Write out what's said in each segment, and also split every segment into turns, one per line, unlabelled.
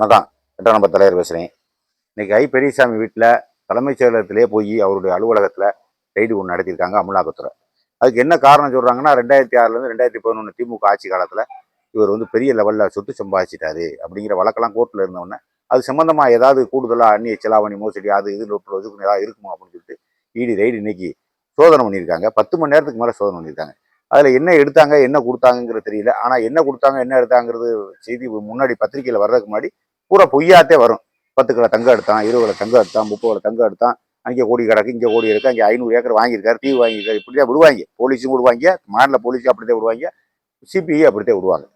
வணக்கம். எட்டாம் நம்பர் தலைவர் பேசுகிறேன் இன்னைக்கு ஐ பெரியசாமி வீட்டில் தலைமைச் செயலகத்திலே போய் அவருடைய அலுவலகத்தில் ரைடு ஒன்று நடத்தியிருக்காங்க அமலாக்கத்துறை அதுக்கு என்ன காரணம் சொல்கிறாங்கன்னா ரெண்டாயிரத்தி ஆறுலேருந்து ரெண்டாயிரத்தி பதினொன்று திமுக ஆட்சி காலத்தில் இவர் வந்து பெரிய லெவலில் சொத்து சம்பாதிச்சிட்டாரு அப்படிங்கிற வழக்கெல்லாம் கோர்ட்டில் இருந்தவொடனே அது சம்மந்தமாக ஏதாவது கூடுதலாக அந்நிய செலாவணி மோசடி அது இது நோட்டு ஏதாவது இருக்குமா அப்படின்னு சொல்லிட்டு இடி ரைடு இன்னைக்கு சோதனை பண்ணியிருக்காங்க. பத்து மணி நேரத்துக்கு மேலே சோதனை பண்ணியிருக்காங்க. அதில் என்ன எடுத்தாங்க என்ன கொடுத்தாங்கங்கிறது தெரியல. ஆனால் என்ன கொடுத்தாங்க என்ன எடுத்தாங்கிறது செய்தி முன்னாடி பத்திரிக்கையில் வர்றதுக்கு முன்னாடி பூரா பொய்யாத்தே வரும். பத்து கிலோ தங்கம் எடுத்தான் இருபது கிலோ தங்கம் எடுத்தான் முப்பது கிலோ தங்கம் எடுத்தான். அங்கே கோடி கிடக்கு இங்கே கோடி இருக்கு அங்கே ஐநூறு ஏக்கர் வாங்கியிருக்காரு டிவி வாங்கியிருக்காரு. இப்படி தான் விடுவாங்க. போலீஸும் விடுவாங்க மாநில போலீஸும் அப்படித்தான் விடுவாங்க சிபிஐ அப்படித்தான் விடுவாங்க.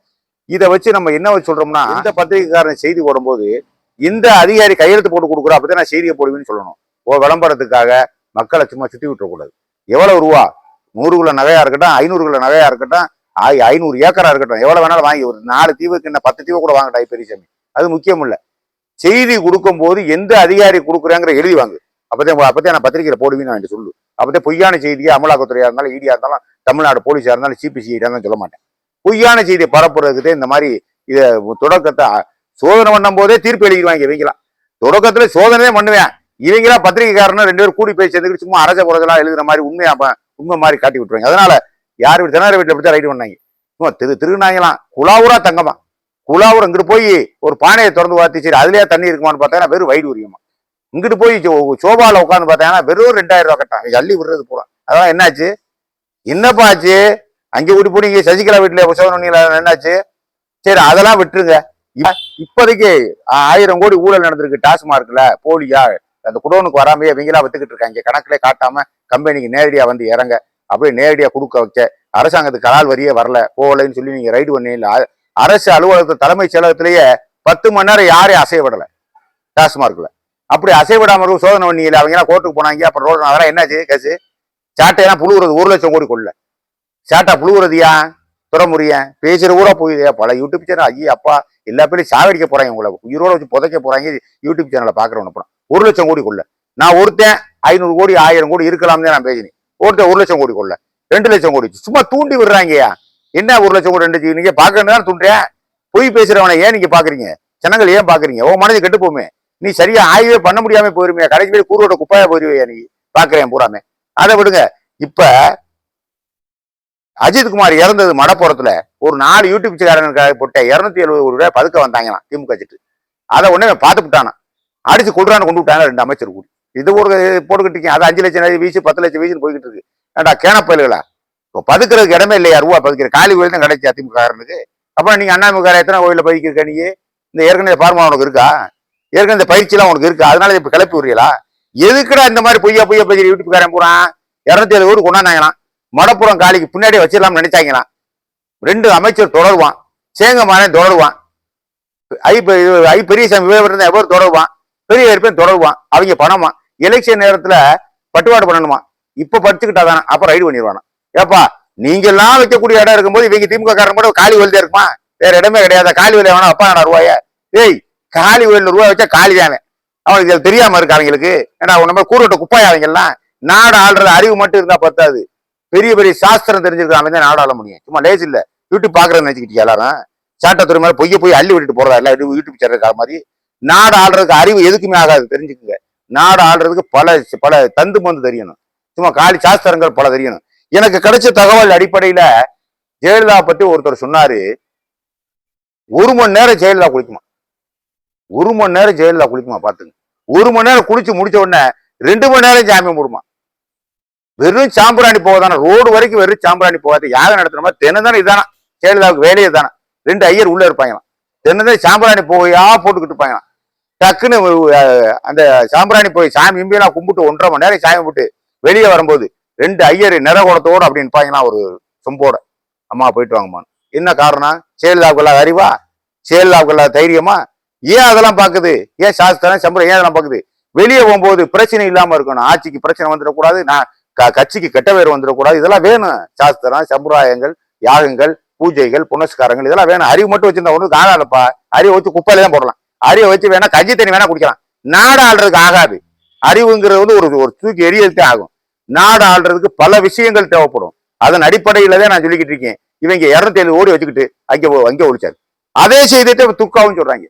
இதை வச்சு நம்ம என்ன வச்சு சொல்றோம்னா இந்த பத்திரிகைக்காரன் செய்தி போடும்போது இந்த அதிகாரி கையெழுத்து போட்டு கொடுக்குறோம் அப்படி நான் செய்தியை போடுவேன்னு சொல்லணும். ஓ விளம்பரத்துக்காக மக்களை சும்மா சுற்றி விட்டுறக்கூடாது. எவ்வளவு ரூபா? நூறு கிலோ நகையா இருக்கட்டும் ஐநூறு கிலோ நகையா இருக்கட்டும் ஐ- ஐநூறு ஏக்கரா இருக்கட்டும் எவ்வளவு வேணாலும் வாங்கி ஒரு நாலு தீவுக்கு என்ன பத்து தீவு கூட வாங்கட்டா பெரியசாமி. அது முக்கியம் இல்லை செய்தி கொடுக்கும் போது எந்த அதிகாரி கொடுக்குறாங்கிற எழுதி வாங்க. அப்பதான் அப்பதான் நான் பத்திரிகையில போடுவேன்னு நான் சொல்லு அப்பதான் பொய்யான செய்தியை அமலாக்கத்துறையா இருந்தாலும் ஈடியா இருந்தாலும் தமிழ்நாடு போலீஸா இருந்தாலும் சிபிசிஐடியா இருந்தாலும் சொல்ல மாட்டேன். பொய்யான செய்தியை பரப்புறதுக்கு இந்த மாதிரி இதை தொடக்கத்தை சோதனை பண்ணும் போதே தீர்ப்பு எழுதிடுவாங்க இவங்களாம் தொடக்கத்துல சோதனையே பண்ணுவேன். இவங்களா பத்திரிகைக்காரனும் ரெண்டு பேரும் கூடி போய் சேர்ந்துக்கிட்டு சும்மா அரச குறைச்சலாம் எழுதுற மாதிரி உண்மையா உண்மை மாதிரி காட்டி விட்டுருவாங்க. அதனால யார் வீட்டு தினகர வீட்டில் எப்படி ரைடு பண்ணாங்க. சும்மா திரு திருநாங்களாம் குலாவூரா தங்கமா குழாவூர் இங்கிட்டு போய் ஒரு பானையை திறந்து பார்த்து சரி அதுலயே தண்ணி இருக்குமான்னு பார்த்தா வெறும் வயிறு உரியமா? இங்கிட்டு போய் சோபாவில் உட்காந்து பார்த்தாங்கன்னா வெறும் ரெண்டாயிரம் ரூபா கட்டான் அள்ளி விடுறது பூரா. அதான் என்னாச்சு? என்னப்பா ஆச்சு? அங்கே கூட்டி போனீங்க சசிகலா வீட்டில் சோதனை என்னாச்சு? சரி அதெல்லாம் விட்டுருங்க. இப்போதைக்கு ஆயிரம் கோடி ஊழல் நடந்திருக்கு. டாஸ்மார்க்ல போலியா அந்த குடோனுக்கு வராமையே இவங்களா வித்துக்கிட்டு இருக்காங்க. கணக்கிலே காட்டாம கம்பெனிக்கு நேரடியாக வந்து இறங்க அப்படியே நேரடியாக கொடுக்க வச்ச அரசாங்கத்துக்கு கலால் வரியே வரல. போகலைன்னு சொல்லி நீங்கள் ரைடு பண்ணீங்களா? அரசு அலுவலகத்து தலைமைச் செயலகத்திலேயே பத்து மணி நேரம் யாரையும் அசைய விடல டாஸ்மார்க்ல அப்படி அசைவிடாமல் இருக்கும் சோதனை பண்ணீங்களா அவங்க எல்லாம் கோர்ட்டுக்கு போனாங்க அப்புறம் ரோடு அதெல்லாம் என்னாச்சு கேசு? சாட்டையெல்லாம் புழுகுறது ஒரு லட்சம் கோடி கொள்ள. சாட்டா புழுகுறதியா? துறமுறியன் பேசுற ஊரா போயுதே பல யூடியூப் சேனல் ஐயா அப்பா எல்லா பேரும் சாவடிக்க போறாங்க உங்களை உயிரோட வச்சு புதைக்க போறாங்க யூடியூப் சேனலை பாக்குறவன அப்புறம். ஒரு லட்சம் கோடி கொள்ள. நான் ஒருத்தன் ஐநூறு கோடி ஆயிரம் கோடி இருக்கலாம்னு தான் நான் பேசினேன். ஒருத்தன் ஒரு லட்சம் கோடி கொள்ள. ரெண்டு லட்சம் கோடி. சும்மா தூண்டி விடுறாங்கயா என்ன ஒரு லட்சம் கூட ரெண்டு நீங்க பாக்கணும் தான் தூண்டுறேன் பொய் பேசுறவனை ஏன் நீங்க பாக்குறீங்க ஜனங்கள் ஏன் பாக்குறீங்க உன் மனதை கெட்டு போமே நீ சரியா ஆய்வே பண்ண முடியாம போயிருமே. கடைசி போய் கூரோட குப்பாயா போயிருவியா நீ. பாக்குறேன் பூராமே. அதை விடுங்க. இப்ப அஜித்குமார் இறந்தது மடப்புறத்துல. ஒரு நாலு யூடியூப் சேனலுக்காக போட்ட இருநூத்தி எழுபது கோடி ரூபாய் பதுக்க வந்தாங்களாம் திமுக சிட்டு அதை உடனே பார்த்து விட்டானா அடிச்சு கொள்றான்னு கொண்டு விட்டாங்க ரெண்டு அமைச்சர் கூடி. இது ஒரு போட்டுக்கிட்டு அது அஞ்சு லட்சம் வீசு பத்து லட்சம் வீசுன்னு போய்கிட்டு இருக்கு. ஏன்டா கேனப்பயல்களா இப்போ பதுக்கிறதுக்கு இடமே இல்லையா? ரூபா பதுக்கிற காலி கோயில் தான் கிடைச்சி திமுக அப்புறம் நீங்க அண்ணாமுக எத்தனை கோயில பதுக்கிருக்க நீ? இந்த ஏற்கனவே பார்மா உனக்கு இருக்கா? ஏற்கனவே இந்த பயிற்சியெல்லாம் உனக்கு இருக்கா? அதனால இப்ப கிளப்பி விடுறீங்களா? எதுக்குடா இந்த மாதிரி பொய்யா பொய்யா பேசுற யூடியூப் போகிறான் இரநூத்தி ஏழு கோடி கொண்டாந்தாங்களாம். மடப்புறம் காலிக்கு பின்னாடி வச்சிடலாம்னு நினைச்சாங்களாம். ரெண்டு அமைச்சர் தொடருவான். சேங்கமான தொடருவான். ஐ ஐ பெரியசாமி விவரம் எவர் தொடருவான்? பெரிய இருப்பேன் தொடருவான். அவங்க பணமா? எலெக்ஷன் நேரத்துல பட்டுவாடு பண்ணணுமா? இப்ப படிச்சுக்கிட்டாதானே அப்போ ரைடு பண்ணிடுவானா? ஏப்பா நீங்க எல்லாம் வைக்கக்கூடிய இடம் இருக்கும்போது இவங்க திமுக காரன் கூட காலி வயல் இருக்குமா? வேற இடமே கிடையாது. காலி வலி வேணா அப்பா நான் ரூபாய. ஏய் காலி வலியில் ரூபாய் வச்சா காலி தானே அவனுக்கு இது தெரியாம இருக்கு அவங்களுக்கு? ஏன்னா நம்ம கூறுகிட்ட குப்பாய் அவங்க எல்லாம் நாடு ஆள்றது அறிவு மட்டும் இருந்தா பத்தாது. பெரிய பெரிய சாஸ்திரம் தெரிஞ்சிருக்க அவன் தான் நாடு ஆள முடியும். சும்மா லேஸ் இல்ல. யூடியூப் பாக்குறேன்னு நினைச்சுக்கிட்டீங்க எல்லாரும்? சாட்டத்துறை மாதிரி பொய்ய போய் அள்ளி விட்டுட்டு போறதா இல்ல? யூடியூப் சேனல் மாதிரி. நாடு ஆள்றதுக்கு அறிவு எதுக்குமே ஆகாது. தெரிஞ்சுக்குங்க. நாடு ஆள்றதுக்கு பல பல தந்து மந்து தெரியணும். சும்மா காலி சாஸ்திரங்கள் பல தெரியணும். எனக்கு கிடைச்ச தகவல் அடிப்படையில ஜெயலலிதா பத்தி ஒருத்தர் சொன்னாரு ஒரு மணி நேரம் ஜெயலலிதா குளிக்குமா? ஒரு மணி நேரம் ஜெயலலிதா குளிக்குமா பாத்துங்க. ஒரு மணி நேரம் குளிச்சு முடிச்ச உடனே ரெண்டு மணி நேரம் ஜாமியம் போடுமா வெறும் சாம்பிராணி போவதானே ரோடு வரைக்கும் வெறும் சாம்பிராணி போகாது யாகம் நடத்துற மாதிரி தினந்தானே ஜெயலலிதாவுக்கு வேலையே தானே ரெண்டு ஐயர் உள்ள இருப்பாங்களாம். தினந்தே சாம்பிராணி போயா போட்டுக்கிட்டு இருப்பாங்களாம். டக்குன்னு அந்த சாம்பிராணி போய் சாமி இம்பியெல்லாம் கும்பிட்டு ஒன்றரை மணி நேரம் சாமி கும்பிட்டு வெளியே வரும்போது ரெண்டு ஐயர் நிறகுடத்தோடு அப்படி நிற்பாங்களாம் ஒரு சொம்போட. அம்மா போயிட்டு வாங்கம்மான்னு. என்ன காரணம்? ஜெயலலிதாவுக்கு அறிவா? ஜெயலலிதாவுக்கு தைரியமா? ஏன் அதெல்லாம் பார்க்குது ஏன் சாஸ்திரம் சம்பளம் ஏன் அதெல்லாம் பார்க்குது வெளியே போகும்போது பிரச்சனை இல்லாம இருக்கணும். ஆட்சிக்கு பிரச்சனை வந்துடக்கூடாது. நான் க- கட்சிக்கு கெட்ட பேர் வந்துடக்கூடாது. இதெல்லாம் வேணும். சாஸ்திரம் சம்பிரதாயங்கள் யாகங்கள் பூஜைகள் புனஸ்காரங்கள் இதெல்லாம் வேணும். அறிவு மட்டும் வச்சிருந்தா ஒன்று ஆகாதப்பா. அறிவை வச்சு குப்பையில தான் போடலாம். அறிவை வச்சு வேணா கஞ்சி தண்ணி வேணா குடிக்கலாம். நாடு ஆள்றதுக்கு ஆகாது. அறிவுங்கிறது வந்து ஒரு ஒரு தூக்கி எரியல்தே ஆகும். நாடு ஆள்றதுக்கு பல விஷயங்கள் தேவைப்படும். அதன் அடிப்படையில தான் நான் சொல்லிக்கிட்டு இருக்கேன். இவங்க இரநூத்தி ஏழு ஓடி வச்சுக்கிட்டு அங்கே அங்கே ஒழிச்சாரு. அதே செய்துட்டு துர்காவும் சொல்றாங்க.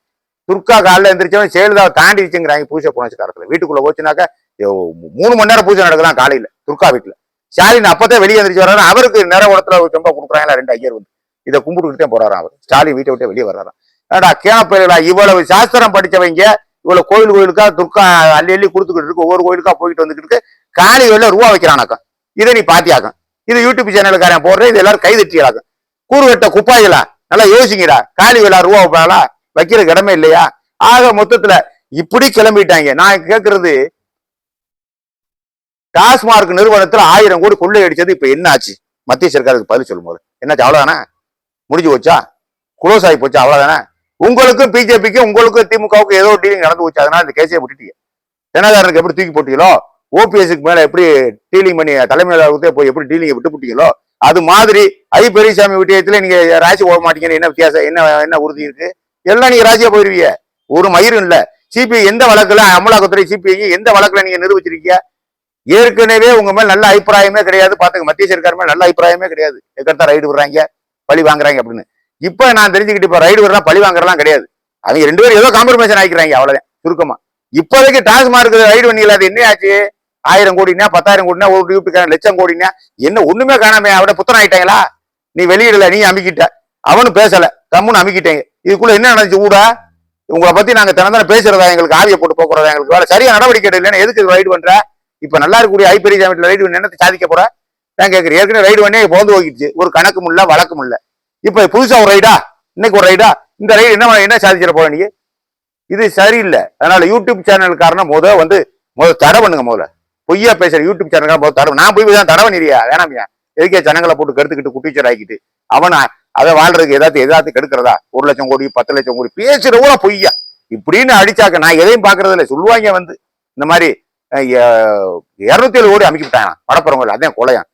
துர்கா காலில் எந்திரிச்சவன் ஜெயலலிதாவை தாண்டிச்சுங்கிறாங்க பூஜை புனஸ்காரத்துல. வீட்டுக்குள்ள போச்சுனாக்கா மூணு மணி நேரம் பூஜை நடக்கலாம் காலையில துர்கா வீட்டில். ஸ்டாலின் அப்பதான் வெளியே எந்திரிச்சு வர்றாரு. அவருக்கு நேர உடத்துல ஒரு சொம்ப கொடுக்குறாங்களா ரெண்டு ஐயர் வந்து. இதை கும்பிட்டுக்கிட்டே போறாராம் அவர். ஸ்டாலின் வீட்டை விட்டு வெளியே வர்றாராம். ஏடா கேப்பா இவ்வளவு சாஸ்திரம் படிச்சவங்க இவ்வளவு கோயில் கோயிலுக்கா துர்கா அள்ளி அள்ளி கொடுத்துக்கிட்டு இருக்கு. ஒவ்வொரு கோயிலுக்கா போயிட்டு வந்துகிட்டு இருக்கு. காலி வெளில ரூபா வைக்கிறானாக்கும் இதை நீ பாத்தியாக்கும் இது யூடியூப் சேனலுக்காரன் போடுற இது எல்லாரும் கை தட்டியாக்கும் கூறு வெட்ட குப்பாய்களா நல்லா யோசிங்கடா. காலி விழா ரூபா வைப்பாங்களா வைக்கிறதுக்கு இடமே இல்லையா? ஆக மொத்தத்துல இப்படி கிளம்பிட்டாங்க. நான் கேக்குறது டாஸ்மார்க் நிறுவனத்துல ஆயிரம் கோடி கொள்ளை அடிச்சது இப்ப என்ன ஆச்சு? மத்திய சர்க்காருக்கு பதில் சொல்லும் போது என்னாச்சு? அவ்வளவுதானே? முடிஞ்சு போச்சா? குளோஸ் ஆகி போச்சா? அவ்வளவுதானே? உங்களுக்கும் பிஜேபிக்கும் உங்களுக்கும் திமுகவுக்கும் ஏதோ டீலிங் நடந்து போச்சு. அதனால இந்த கேஸை விட்டுட்டீங்க. தினகாரனுக்கு எப்படி தூக்கி போட்டீங்களோ? ஓபிஎஸ்க்கு மேல எப்படி டீலிங் பண்ணி தலைமையில போய் எப்படி டீலிங் விட்டு போட்டீங்களோ அது மாதிரி ஐ பெரியசாமி விட்டியத்துல நீங்க ராசி போக மாட்டீங்கன்னு என்ன வித்தியாசம் என்ன என்ன உறுதி இருக்கு? எல்லாம் நீங்க ராசியா போயிருவீங்க. ஒரு மயிரும் இல்ல. சிபிஐ எந்த வழக்குல அமலாக்கத்துறை சிபிஐ எந்த வழக்குல நீங்க நிரூபிச்சிருக்கீங்க? ஏற்கனவே உங்க மேல நல்ல அபிப்பிராயமே கிடையாது. பாத்துக்க மத்திய சர்க்கார் மேல நல்ல அபிப்பிராயமே கிடையாது. எக்கத்தான் ரைடு விடுறாங்க பழி வாங்குறாங்க அப்படின்னு. இப்ப நான் தெரிஞ்சுக்கிட்டு இப்ப ரைடு விடுறா பழி வாங்குறலாம் கிடையாது. அவங்க ரெண்டு பேரும் ஏதோ காம்ப்ரமைசன் ஆகிக்கிறாங்க அவ்வளவுதான். சுருக்கமா. இப்போதைக்கு டாஸ்மார்க் ரைடு பண்ணீங்களா அது என்ன ஆச்சு? ஆயிரம் கோடினா பத்தாயிரம் கோடினா ஒரு யூடியூப் லட்சம் கோடினா என்ன ஒண்ணுமே காணாமே அவட புத்தனம் ஆயிட்டாங்களா? நீ வெளியிடல நீ அமுக்கிட்ட. அவனும் பேசல. கம்முன்னு அமுக்கிட்டேங்க. இதுக்குள்ள என்ன நடந்துச்சு கூட உங்களை பத்தி நாங்க தினந்தன பேசுறதா? எங்களுக்கு ஆவியை போட்டு போக்குறதா? எங்களுக்கு வேலை. சரியா நடவடிக்கை இல்லைன்னா எதுக்கு ரைடு பண்ற? இப்ப நல்லா இருக்கக்கூடிய ஐப்பெரிய சாமியில ரைடு பண்ணி. என்னத்தை சாதிக்க போற? நான் கேட்கிறேன் ஏற்கனவே ரைடு பண்ணி போந்து போகிடுச்சு ஒரு கணக்கும் இல்ல வழக்கு இல்ல இப்ப புதுசா ஒரு ரைடா இன்னைக்கு ஒரு ரைடா இந்த ரைடு என்ன என்ன சாதிச்சிட போற நீ? இது சரியில்லை. அதனால யூடியூப் சேனலுக்காரன முத வந்து முத தடை பண்ணுங்க முதல்ல. பொய்யா பேசுற யூடியூப் சேனலுக்கார போய் தடவை நான் போய் தான் தடவை நிறியா வேணாமியா எதுக்கே ஜனங்களை போட்டு கெடுத்துக்கிட்டு குட்டிச்சர் ஆக்கிட்டு? அவனா அதை வாழ்றதுக்கு ஏதாச்சும் ஏதாச்சும் கெடுக்கிறதா? ஒரு லட்சம் கோடி பத்து லட்சம் கோடி பேசுற கூட பொய்யா. இப்படின்னு அடிச்சாக்க நான் எதையும் பாக்குறது இல்லை சொல்லுவாங்க வந்து இந்த மாதிரி இருநூத்தி ஏழு கோடி அமைக்கிட்டாங்க படப்புறவங்க அதான் கொலையான்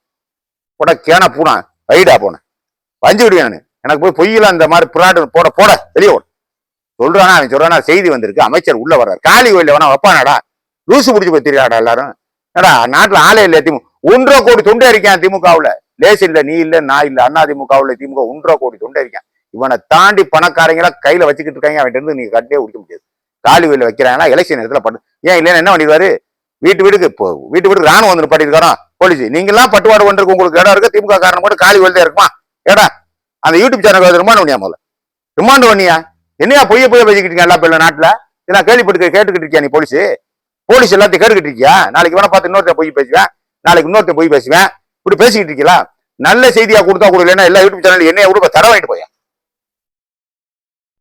கூட கேனா பூனா வைடா போனேன் வஞ்சு விடுவேன் நான். எனக்கு போய் பொய்யில அந்த மாதிரி புறாடு போட போட வெளியே ஓடு. சொல்றானா அவன் சொல்றானா செய்தி வந்திருக்கு. அமைச்சர் உள்ள வர்றாரு. காளி கோயில வேணா வைப்பானாடா? லூசு பிடிச்சி போய் தெரியாடா எல்லாரும். ஏடா நாட்டுல ஆளே இல்லையா திமுக? ஒன்றரை கோடி தொண்டை இருக்கான் திமுகவுல? லேஸ் இல்ல நீ இல்ல நான் இல்ல அண்ணா திமுகவுல திமுக ஒன்றரை கோடி தொண்டை இருக்கான் இவனை தாண்டி பணக்காரங்களா கையில வச்சுக்கிட்டு இருக்காங்க அவன் இருந்து நீங்க கட்டே குடிக்க முடியாது. காலி கோயில வைக்கிறாங்கன்னா எலெக்ஷன் நேரத்துல பண்ணு. ஏன் இல்லைன்னா என்ன பண்ணிடுவாரு? வீட்டு வீட்டுக்கு இப்போ வீட்டு வீட்டுக்கு ராணுவம் வந்து பண்ணிருக்காரோ போலீஸ். நீங்க எல்லாம் பட்டுவாடு ஒன்றுக்கு உங்களுக்கு இடம் இருக்கு திமுக காரணம் கூட காலி வெயில் தான் இருக்குமா? ஏடா அந்த யூடியூப் சேனல் ரிமாண்ட் பண்ணியா முதல்ல? ரிமாண்ட் பண்ணியா? என்னையா பொய்ய பொய்ய பேசிக்கிட்டு எல்லா பேர்ல நாட்டுல? இதெல்லாம் கேள்விப்பட்டு கேட்டுக்கிட்டு இருக்கியா நீ போலீஸ்? போலீஸ் எல்லாத்தையும் கேட்டுக்கிட்டு இருக்கியா? நாளைக்கு வேணா பார்த்து இன்னொருத்தன் போய் பேசுவேன். நாளைக்கு இன்னொருத்தன் போய் பேசுவேன். இப்படி பேசிக்கிட்டு இருக்கீங்களா? நல்ல செய்தியா கொடுத்தா கொடுக்கலன்னா எல்லா யூடியூப் சேனல் என்னைய கூட தர வாங்கிட்டு போயா.